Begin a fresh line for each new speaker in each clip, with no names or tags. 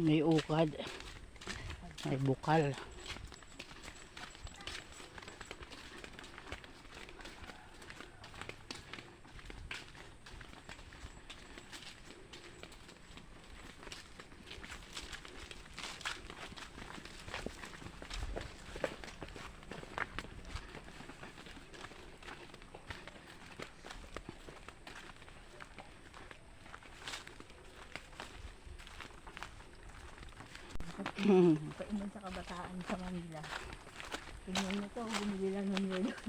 May ukad. May bukal.
Painom sa kabataan sa Manila. Tingnan mo to, bumili lang ng yelo.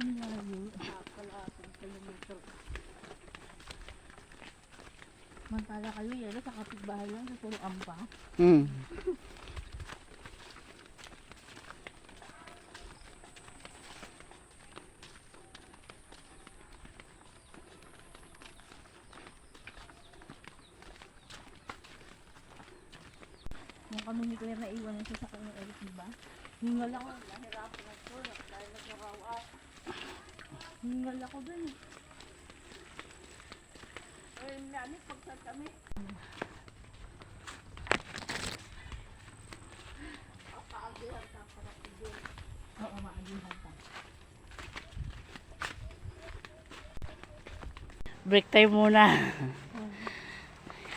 Ang layo. Kalating kilometro. Mantala kayo yelo sa kapitbahay lang sa puro ampa. kami ni Claire na iwan siya sa kanyang Eric, di ba? Hingal ako. Nahirapan ako. Dahil nag-raw out. Hingal ako dun. Eh, nani, pagsa kami. Oo, maagihan ka.
Break time muna.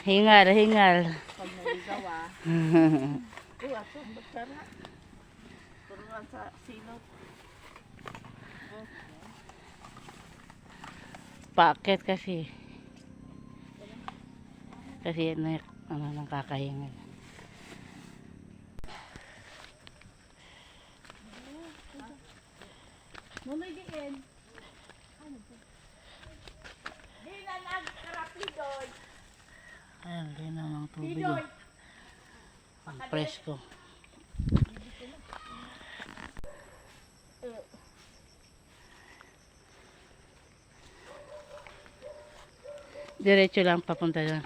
Hingal, hingal.
Uy, ato, bagsara. Turuan sa silot.
Paket kasi. Kasi ano, ano nang kakahingal.
Nunoy diin. Di na nagkarapidoy.
Ayan, ganyan namang tubig. oh. Presko. Diretso lang papunta doon.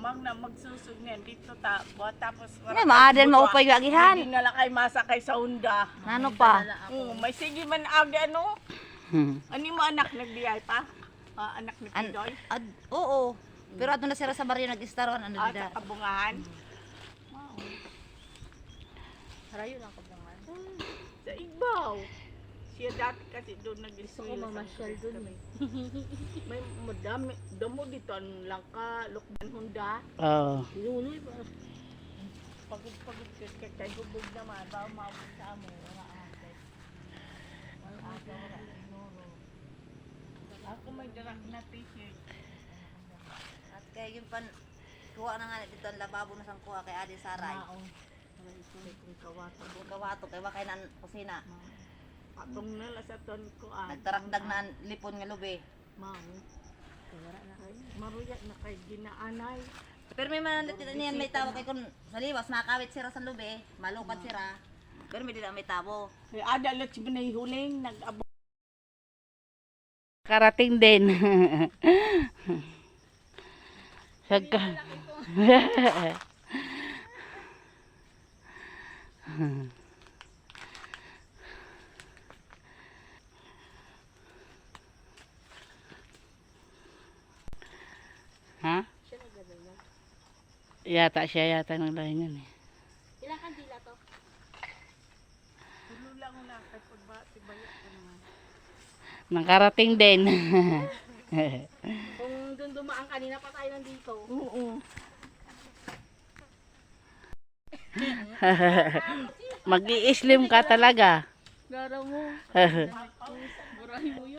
Mang na magsusog niyan dito ta. Tapos
Nga, maaden maupay yung agihan.
Hindi na lang kay masakay sa unda.
Ano pa?
Oo, may sige man agi ano.
Hmm.
Ano mo anak nagbiyay pa? Ah, anak ni
An-
Pidoy?
Ad, oo. Pero ato na sila sa baryo nag-istaron. Ano
Ah,
dida?
sa kabungahan?
Harayo lang ko bungan.
Sa Igbaw. Siya dati kasi doon
Gusto
nag-iswila.
ko mamasyal dun eh.
May madami. Damo dito ang langka, lukban hunda.
Oo.
Nunoy ba?
Pagod-pagod kay kay hubog naman. Bawa maabot sa amo. Wala ate. Wala ate. Wala ignoro. Ako may darak na t-shirt.
At kaya yung pan, kuha na nga dito ang lababo na sang kuha kay Adi Saray.
Maong. Kong kawato.
Kung kawato, kaya ba kay nan kusina.
Atong nala sa ton ko ah.
Nagtarakdag na lipon nga lubi.
Maong. Maruya na kay ginaanay.
Pero may manalit dito niyan may tabo kay kun saliwas nakawit sira sa lubi, malukad sira. Pero may dila may tabo.
Ada lot si binay huling nag-abo.
Karating din. Sagka. ha? Yata siya yata ng lahin yan eh.
Ilang kandila to?
Tulo lang na kay pagba tibaya ko naman.
Nakarating din.
Kung dun dumaan kanina pa tayo nandito.
Oo.
Mag-i-slim ka talaga.
Gara mo.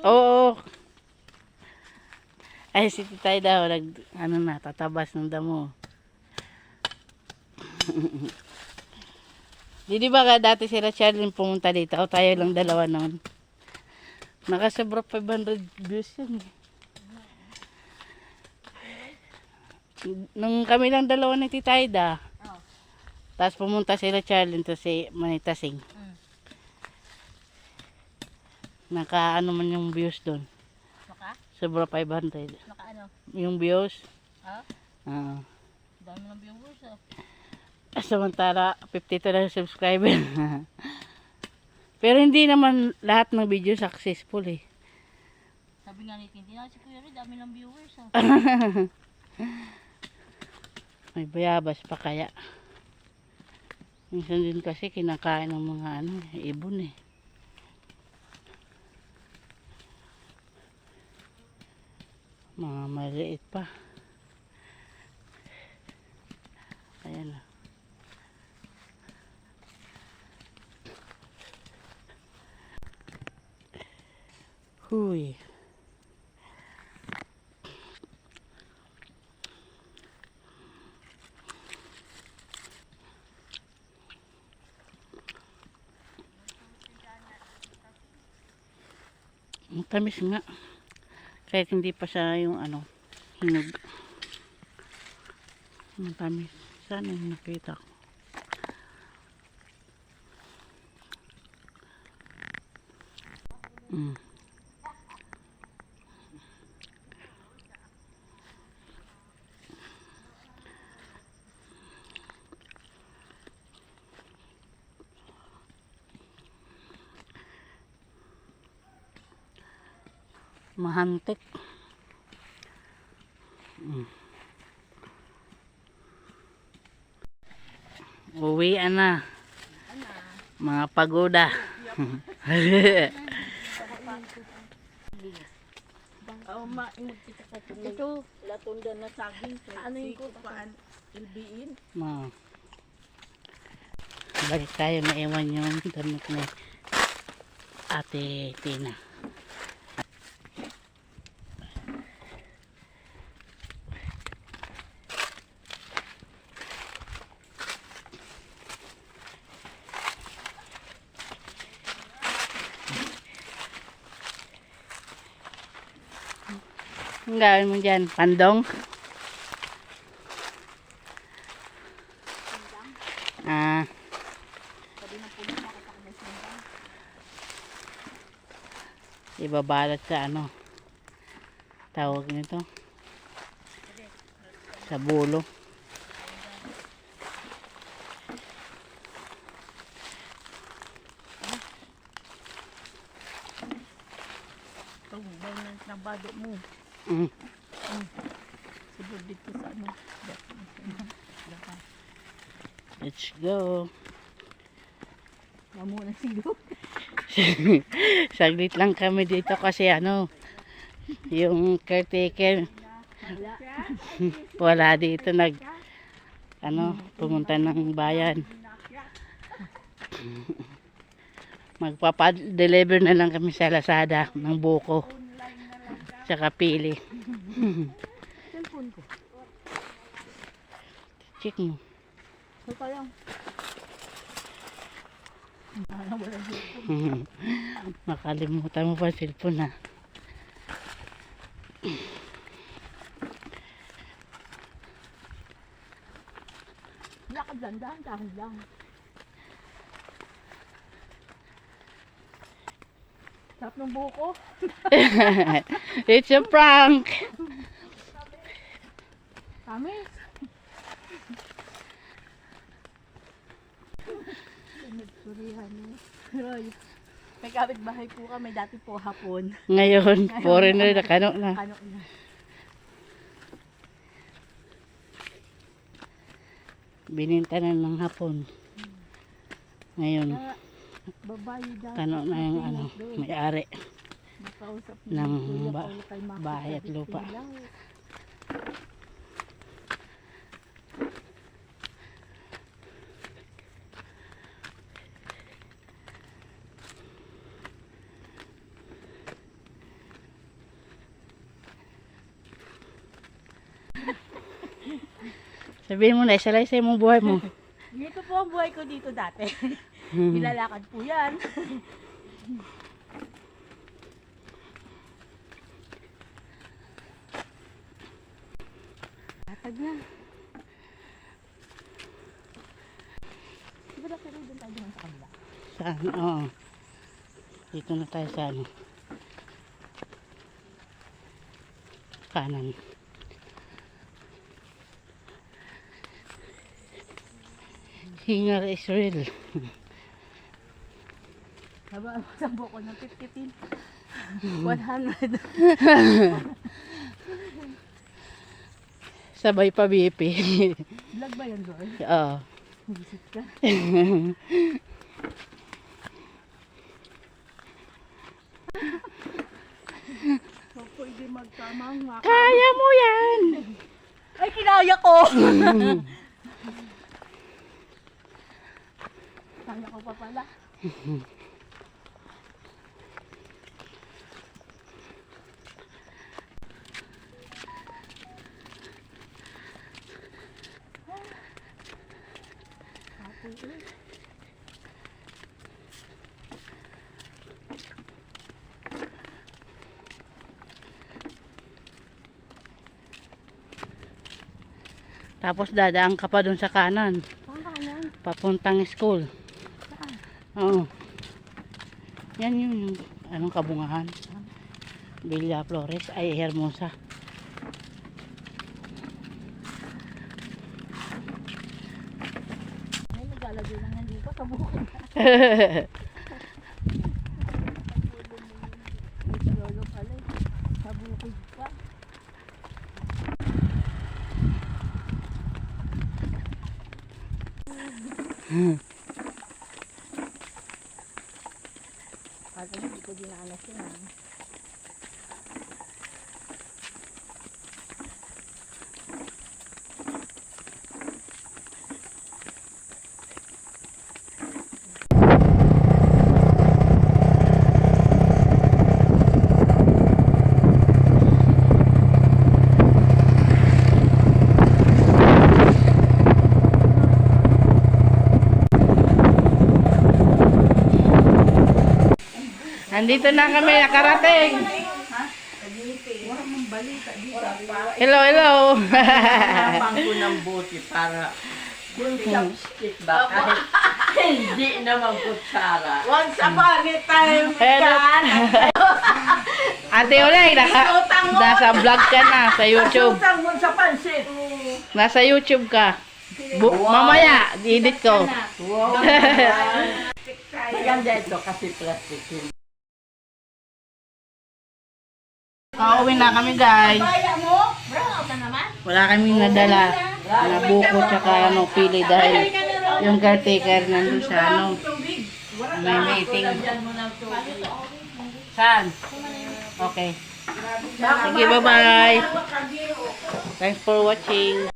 Oo. Ay, si Titay daw, nag, ano na, tatabas ng damo. Di di ba ka dati si Rachel yung pumunta dito? O tayo lang dalawa noon. Nakasobra 500 views yun. eh. Nung kami lang dalawa ni Titay da.
Oh.
Tapos pumunta si Rachel to si Manita Singh.
Mm.
Naka ano man yung views doon.
Maka?
Sobra 500.
Maka ano?
Yung views.
Ha?
Ah.
Dami ng viewers ah.
samantala 52 na subscriber. Pero hindi naman lahat ng video successful eh.
Sabi nga ni Tintin, ah, si Kuya Red, dami ng viewers ah.
May bayabas pa kaya. Minsan din kasi kinakain ng mga ano, ibon eh. Mga maliit pa. Ayan na. Huy. Ang tamis nga. Kahit hindi pa siya yung ano, hinog. Ang tamis. Sana yung nakita ko. Mm. Mahantik. Mm. Uwian na. Mga pagoda.
Oo, maimod kita kung ito, latunda na saging. Ano yung ko paan? Ilbiin?
Ma. Balik tayo na ewan yung damit ni Ate Tina. Ang gawin mo dyan? Pandong? Ah. Ibabalot sa ano? Tawag nito? Sa bulo.
Na- nabado mo.
Mm.
Siguro dito sa ano.
Let's go.
Mamo na siguro.
Saglit lang kami dito kasi ano, yung caretaker wala dito nag ano, pumunta ng bayan. Magpapa-deliver na lang kami sa Lazada ng buko. Tsaka pili. Check mo.
Ah.
Makalimutan mo pa cellphone ha.
Lakad lang, lang. Sarap ng buko.
It's a prank!
Tamis. Surihan mo. Roy. May kapitbahay po kami dati po hapon.
Ngayon, foreigner na kano na.
Ano na?
Bininta na ng hapon. Ngayon,
dati.
Kano na yung ano, may-ari ng ba- bahay at lupa. Sabihin mo na, isalaysay mo buhay mo.
Dito po ang buhay ko dito dati. Nilalakad po yan. Latag na. Di ba dati rin tayo naman sa kabila?
Saan? Oo. Dito na tayo sa ano. Kanan. Hingar Israel.
Haba sa buko ng 50 pin.
100.
Sabay pa BP.
Vlog ba yun, Lord?
Oo.
Visit ka. So, pwede magkamang maka.
Kaya mo yan!
Ay, kinaya ko! Kaya ko pa pala.
Tapos dadaan ka pa dun sa kanan.
Saan?
Papuntang school. Oo. Yan yun yung anong kabungahan. Villa Flores ay Hermosa.
Ay, naglalagay lang yan dito sa bukid. Ay, sa lolo pala eh. Sa bukid pa. Kaya hindi ko dinanas yun ah.
Nandito na kami nakarating. Hello, hello.
Bangko ng buti para chopstick ba kahit hindi naman kutsara. Once upon a time,
Hello. Ate Olay, naka, nasa vlog ka na sa YouTube.
Utang mo sa pansit.
Nasa YouTube ka. Bu- mamaya, edit ko.
Wow. Maganda ito kasi plastic yun.
Pauwi na kami guys. Wala kaming nadala na buko tsaka ano, pili dahil yung caretaker nandun sa ano, may meeting. Saan? Okay. Sige, bye-bye. Thanks for watching.